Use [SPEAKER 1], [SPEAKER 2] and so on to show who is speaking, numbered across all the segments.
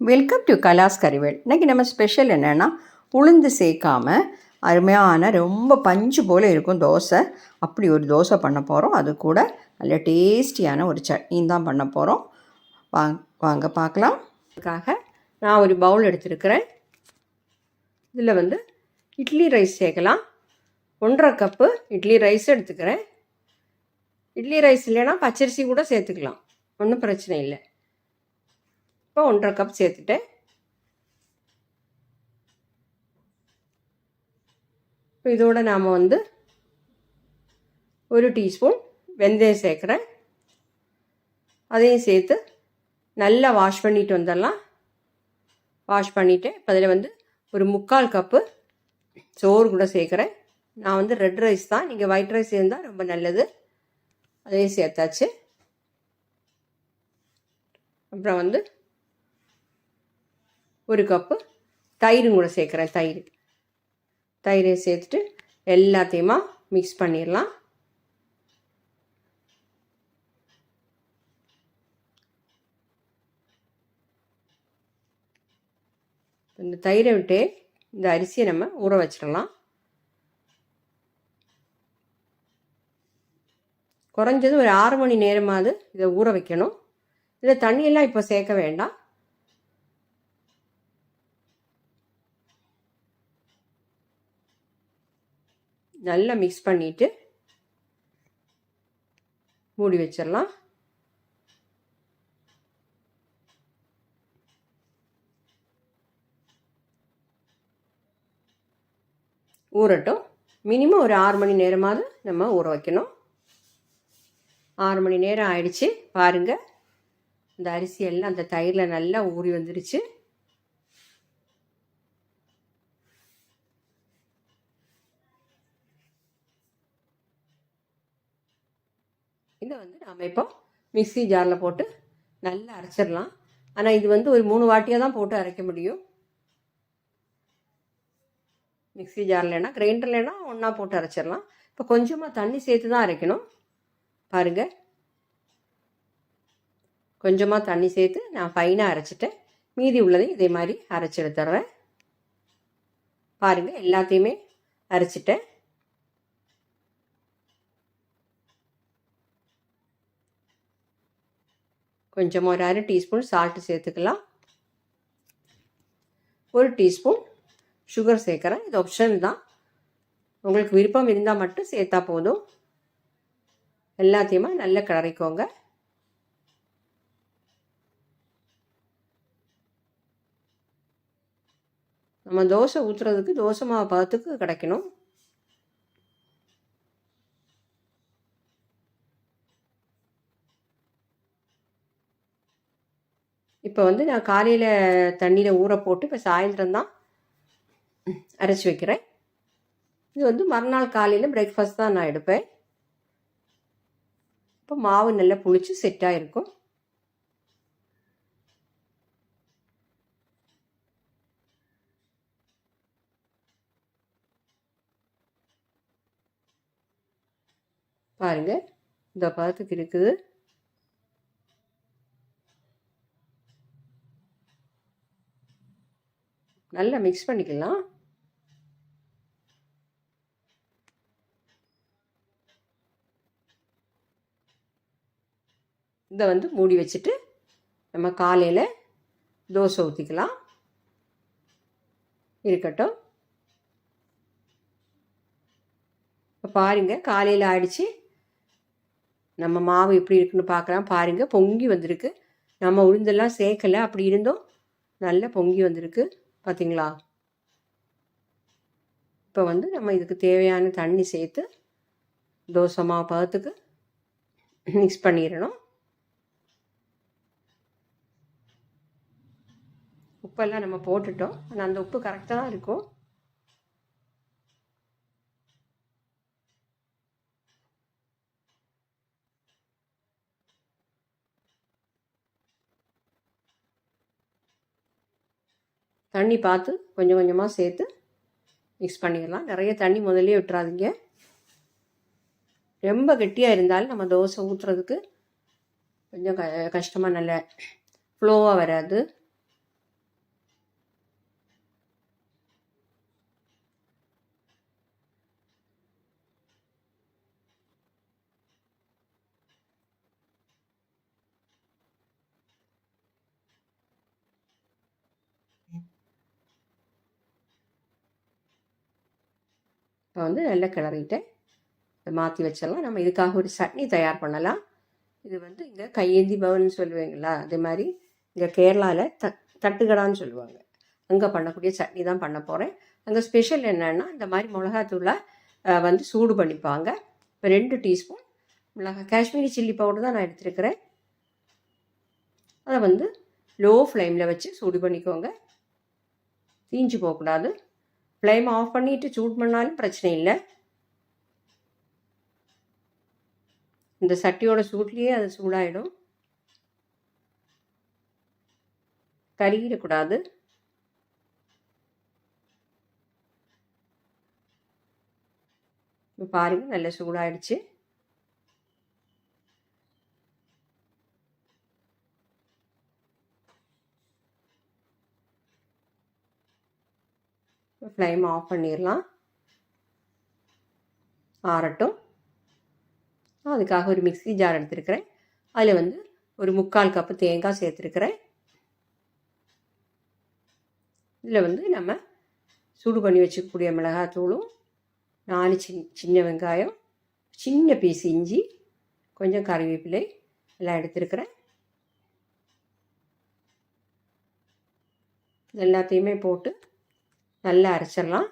[SPEAKER 1] Welcome to கலாஸ் கறிவேல் இன்றைக்கி நம்ம special என்னென்னா உளுந்து சேர்க்காமல் அருமையான ரொம்ப பஞ்சு போல் இருக்கும் தோசை. அப்படி ஒரு தோசை பண்ண போகிறோம் அது கூட நல்ல டேஸ்டியான ஒரு சட்னியும் தான் பண்ண போகிறோம் வாங்க வாங்க பார்க்கலாம். அதுக்காக நான் ஒரு பவுல் எடுத்துருக்கிறேன். இதில் வந்து இட்லி ரைஸ் சேர்க்கலாம். ஒன்றரை கப்பு இட்லி ரைஸ் எடுத்துக்கிறேன். இட்லி ரைஸ் இல்லைன்னா பச்சரிசி கூட சேர்த்துக்கலாம். ஒன்றும் பிரச்சனை இல்லை. இப்போ ஒன்றரை கப் சேர்த்துட்டேன். இப்போ இதோட நாம் வந்து ஒரு டீஸ்பூன் வெந்தயம் சேர்க்குறேன். அதையும் சேர்த்து நல்லா வாஷ் பண்ணிட்டு வந்துடலாம். வாஷ் பண்ணிவிட்டு இப்போ அதில் வந்து ஒரு முக்கால் கப்பு சோறு கூட சேர்க்குறேன். நான் வந்து ரெட் ரைஸ் தான். நீங்கள் ஒயிட் ரைஸ் இருந்தால் ரொம்ப நல்லது. அதையும் சேர்த்தாச்சு. அப்புறம் வந்து ஒரு கப்பு தயிரும் கூட சேர்க்குறேன் தயிர். தயிரை சேர்த்துட்டு எல்லாத்தையுமா மிக்ஸ் பண்ணிடலாம். இந்த தயிரை விட்டு இந்த அரிசியை நம்ம ஊற வச்சிடலாம். குறைஞ்சது ஒரு ஆறு மணி நேரமாவது இதை ஊற வைக்கணும். இதில் தண்ணியெல்லாம் இப்போ சேர்க்க வேண்டாம். நல்லா மிக்ஸ் பண்ணிவிட்டு மூடி வச்சிடலாம். ஊறட்டும். மினிமம் ஒரு ஆறு மணி நேரமாவது நம்ம ஊற வைக்கணும். ஆறு மணி நேரம் ஆயிடுச்சு. பாருங்கள் இந்த அரிசி எல்லாம் அந்த தயிரில் நல்லா ஊறி வந்துருச்சு. இதை வந்து நாம் இப்போ மிக்ஸி ஜாரில் போட்டு நல்லா அரைச்சிடலாம். ஆனால் இது வந்து ஒரு மூணு வாட்டியாக தான் போட்டு அரைக்க முடியும். மிக்ஸி ஜார்லனா கிரைண்டர்லனா ஒன்றா போட்டு அரைச்சிடலாம். இப்போ கொஞ்சமாக தண்ணி சேர்த்து தான் அரைக்கணும். பாருங்கள் கொஞ்சமாக தண்ணி சேர்த்து நான் ஃபைனாக அரைச்சிட்டேன் மீதி உள்ளதையும் இதே மாதிரி அரைச்சி எடுத்துட்றேன். பாருங்கள் எல்லாத்தையுமே அரைச்சிட்டேன். கொஞ்சமாக ஒரு அரை டீஸ்பூன் சால்ட்டு சேர்த்துக்கலாம். ஒரு டீஸ்பூன் சுகர் சேர்க்குறேன். இது ஆப்ஷன் தான். உங்களுக்கு விருப்பம் இருந்தால் மட்டும் சேர்த்தா போதும். எல்லாத்தையுமே நல்லா கிளறிக்கோங்க நம்ம தோசை ஊற்றுறதுக்கு தோசை மாவு பதத்துக்கு கிடைக்கணும். இப்போ வந்து நான் காலையில் தண்ணியில் ஊற போட்டு இப்போ சாயந்தரம் தான் அரைச்சி வைக்கிறேன். இது வந்து மறுநாள் காலையில் பிரேக்ஃபாஸ்ட் தான் நான் எடுப்பேன். இப்போ மாவு நல்லா புளிச்சு செட்டாக இருக்கும் பாருங்கள் இந்த பதத்துக்கு இருக்குது. நல்லா மிக்ஸ் பண்ணிக்கலாம். இதை வந்து மூடி வச்சுட்டு நம்ம காலையில் தோசை ஊற்றிக்கலாம் இருக்கட்டும். இப்போ பாருங்கள் காலையில் ஆயிடுச்சு. நம்ம மாவு எப்படி இருக்குன்னு பார்க்கலாம். பாருங்கள் பொங்கி வந்திருக்கு. நம்ம உளுந்தெல்லாம் சேர்க்கலை அப்படி இருந்தும். நல்லா பொங்கி வந்திருக்கு. பார்த்தீங்களா இப்போ வந்து நம்ம இதுக்கு தேவையான தண்ணி சேர்த்து தோசை மாவு பதத்துக்கு மிக்ஸ் பண்ணிடணும். உப்பெல்லாம் நம்ம போட்டுட்டோம். ஆனால் அந்த உப்பு கரெக்டாக தான் இருக்கும். தண்ணி பார்த்து கொஞ்சம் கொஞ்சமாக சேர்த்து மிக்ஸ் பண்ணிடலாம். நிறைய தண்ணி முதல்ல விட்டுறாதீங்க. ரொம்ப கெட்டியாக இருந்தாலும் நம்ம தோசை ஊற்றுறதுக்கு கொஞ்சம் க கஷ்டமாக நல்ல ஃப்ளோவாக வராது. இப்போ வந்து நல்லா கிளறிட்டேன் இதை மாற்றி வச்சிடலாம். நம்ம இதுக்காக ஒரு சட்னி தயார் பண்ணலாம். இது வந்து இங்கே கையேந்தி பவன் சொல்லுவீங்களா? அதே மாதிரி இங்கே கேரளாவில் த தட்டுக்கடான்னு சொல்லுவாங்க. அங்கே பண்ணக்கூடிய சட்னி தான் பண்ண போகிறேன் அங்கே ஸ்பெஷல் என்னென்னா இந்த மாதிரி மிளகாத்தூளை வந்து சூடு பண்ணிப்பாங்க. இப்போ ரெண்டு டீஸ்பூன் மிளகா காஷ்மீரி சில்லி பவுடர் தான் நான் எடுத்துருக்கிறேன். அதை வந்து லோ ஃப்ளேமில் வச்சு சூடு பண்ணிக்கோங்க. தீஞ்சு போகக்கூடாது. ஃப்ளேம் ஆஃப் பண்ணிட்டு சூட் பண்ணாலும் பிரச்சனை இல்லை. இந்த சட்டியோட சூட்லேயே அது சூடாயிடும். கருகிடக்கூடாது இப்போ பாருங்கள் நல்லா சூடாயிடுச்சு. ஃப்ளேம் ஆஃப் பண்ணிடலாம் ஆறட்டும். அதுக்காக ஒரு மிக்சி ஜார் எடுத்துருக்கிறேன். அதில் வந்து ஒரு முக்கால் கப்பு தேங்காய் சேர்த்துருக்கிறேன். இதில் வந்து நம்ம சூடு பண்ணி வச்சுக்கக்கூடிய மிளகாத்தூளும் நாலு சின் சின்ன வெங்காயம் சின்ன பீஸ் இஞ்சி கொஞ்சம் கறிவேப்பிலை எல்லாம் எடுத்துருக்கிறேன். எல்லாத்தையுமே போட்டு நல்லா அரைச்சிடலாம்.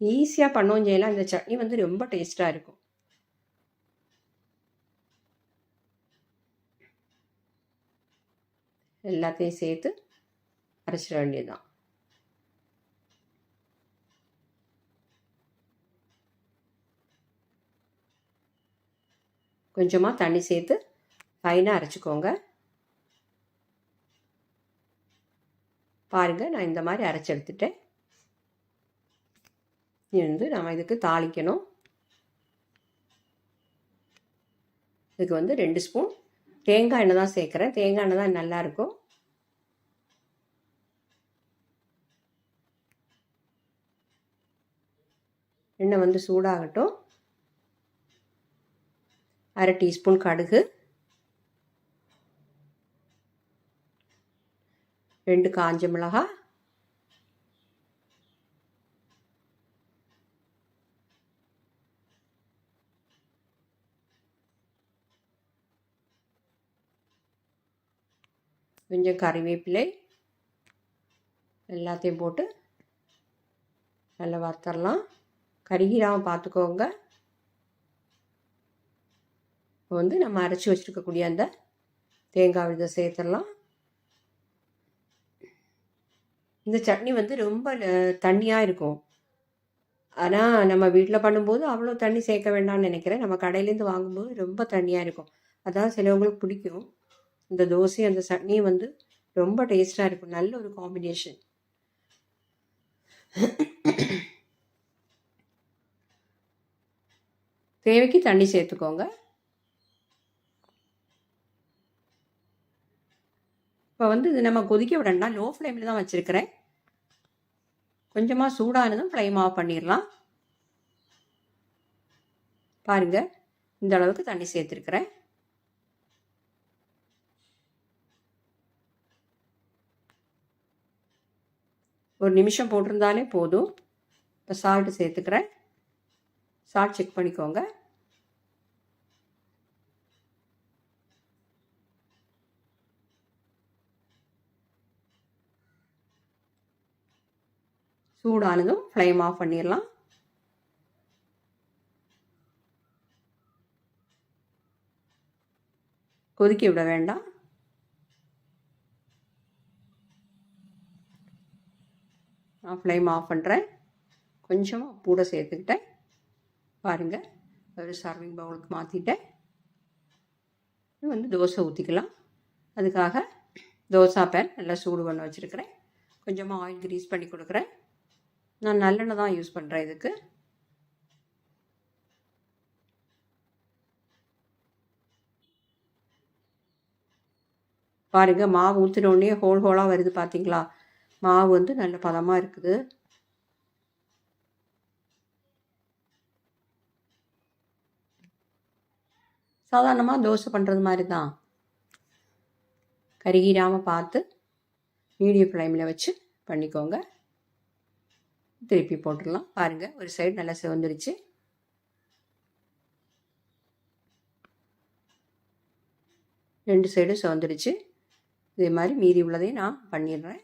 [SPEAKER 1] ஈஸியாக பண்ணவும் செய்யலாம் இந்த சட்னி வந்து ரொம்ப டேஸ்ட்டாக இருக்கும். எல்லாத்தையும் சேர்த்து அரைச்சிட வேண்டியதுதான். கொஞ்சமாக தண்ணி சேர்த்து ஃபைனாக அரைச்சிக்கோங்க. பாருங்கள் நான் இந்த மாதிரி அரைச்சி எடுத்துட்டேன். இருந்து நம்ம இதுக்கு தாளிக்கணும். இதுக்கு வந்து ரெண்டு ஸ்பூன். தேங்காய் எண்ணெய் தான் சேர்க்குறேன். தேங்காய் எண்ணெய் தான் நல்லாயிருக்கும் எண்ணெய் வந்து சூடாகட்டும். அரை டீஸ்பூன் கடுகு. ரெண்டு காஞ்ச மிளகாய் கொஞ்சம் கறிவேப்பிலை. எல்லாத்தையும் போட்டு நல்லா வறுத்தரலாம். கருகிராமல் பார்த்துக்கோங்க. இப்போ வந்து நம்ம அரைச்சி வச்சுருக்கக்கூடிய அந்த தேங்காய் விழுதை சேர்த்துடலாம் இந்த சட்னி வந்து ரொம்ப தண்ணியாக இருக்கும். ஆனால் நம்ம வீட்டில் பண்ணும்போது அவ்வளோ தண்ணி சேர்க்க வேண்டாம்னு நினைக்கிறேன். நம்ம கடையிலேருந்து வாங்கும்போது ரொம்ப தண்ணியாக இருக்கும். அதான் சிலவங்களுக்கு பிடிக்கும். இந்த தோசை அந்த சட்னியும் வந்து ரொம்ப டேஸ்ட்டாக இருக்கும். நல்ல ஒரு காம்பினேஷன் தேவைக்கு தண்ணி சேர்த்துக்கோங்க. இப்போ வந்து இது நம்ம கொதிக்க விடணும்னா லோ ஃப்ளேமில் தான் வச்சுருக்கிறேன். கொஞ்சமாக சூடானதும் ஃப்ளேம் ஆஃப் பண்ணிடலாம் பாருங்கள் இந்த அளவுக்கு தண்ணி சேர்த்துருக்குறேன். ஒரு நிமிஷம் போட்டிருந்தாலே போதும். இப்போ சால்ட்டு சேர்த்துக்கிறேன். சால்ட் செக் பண்ணிக்கோங்க. சூடானதும் ஃப்ளேம் ஆஃப் பண்ணிடலாம் கொதிக்க விட வேண்டாம். நான் ஃப்ளேம் ஆஃப் பண்ணுறேன் கொஞ்சமாக கூட சேர்த்துக்கிட்டேன். பாருங்கள் ஒரு சர்விங் பவுலுக்கு மாற்றிட்டேன் இது வந்து தோசை ஊற்றிக்கலாம் அதுக்காக தோசை பேன் நல்லா சூடு பண்ண வச்சுருக்கிறேன். கொஞ்சமாக ஆயில் க்ரீஸ் பண்ணி கொடுக்குறேன். நான் நல்லெண்ணெய் தான் யூஸ் பண்ணுறேன் இதுக்கு. பாருங்கள் மாவு ஊற்றினோடனே ஹோல் ஹோலாக வருது பார்த்தீங்களா மாவு வந்து நல்ல பதமாக இருக்குது. சாதாரணமாக தோசை பண்ணுறது மாதிரி தான் கருகிடாமல் பார்த்து மீடியம் ஃப்ளேமில் வச்சு பண்ணிக்கோங்க. திருப்பி போட்டுடலாம். பாருங்கள் ஒரு சைடு நல்லா சிவந்துருச்சு. ரெண்டு சைடும் சிவந்துருச்சு. இதே மாதிரி மீதி உள்ளதையும் நான் பண்ணிடுறேன்.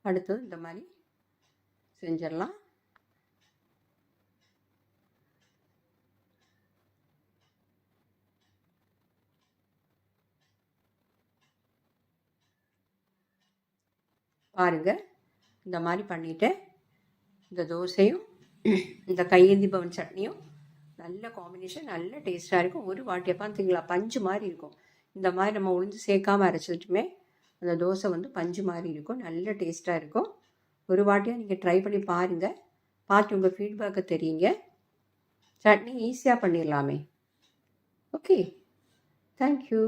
[SPEAKER 1] அடுத்தது இந்த மாதிரி செஞ்சிடலாம். பாருங்கள் இந்த மாதிரி பண்ணிவிட்டு இந்த தோசையும் இந்த கையேந்தி பவன் சட்னியும் நல்ல காம்பினேஷன் நல்ல டேஸ்ட்டாக இருக்கும். ஒரு வாட்டியை பார்த்தீங்களா? பஞ்சு மாதிரி இருக்கும். இந்த மாதிரி நம்ம உளுந்து சேர்க்காம அரைச்சிட்டுமே அந்த தோசை வந்து பஞ்சு மாதிரி இருக்கும். நல்ல டேஸ்ட்டாக இருக்கும். ஒரு வாட்டியாக நீங்கள் ட்ரை பண்ணி பாருங்கள் பார்த்து உங்கள் ஃபீட்பேக்கை தெரியுங்க. சட்னி ஈஸியாக பண்ணிடலாமே. Okay thank you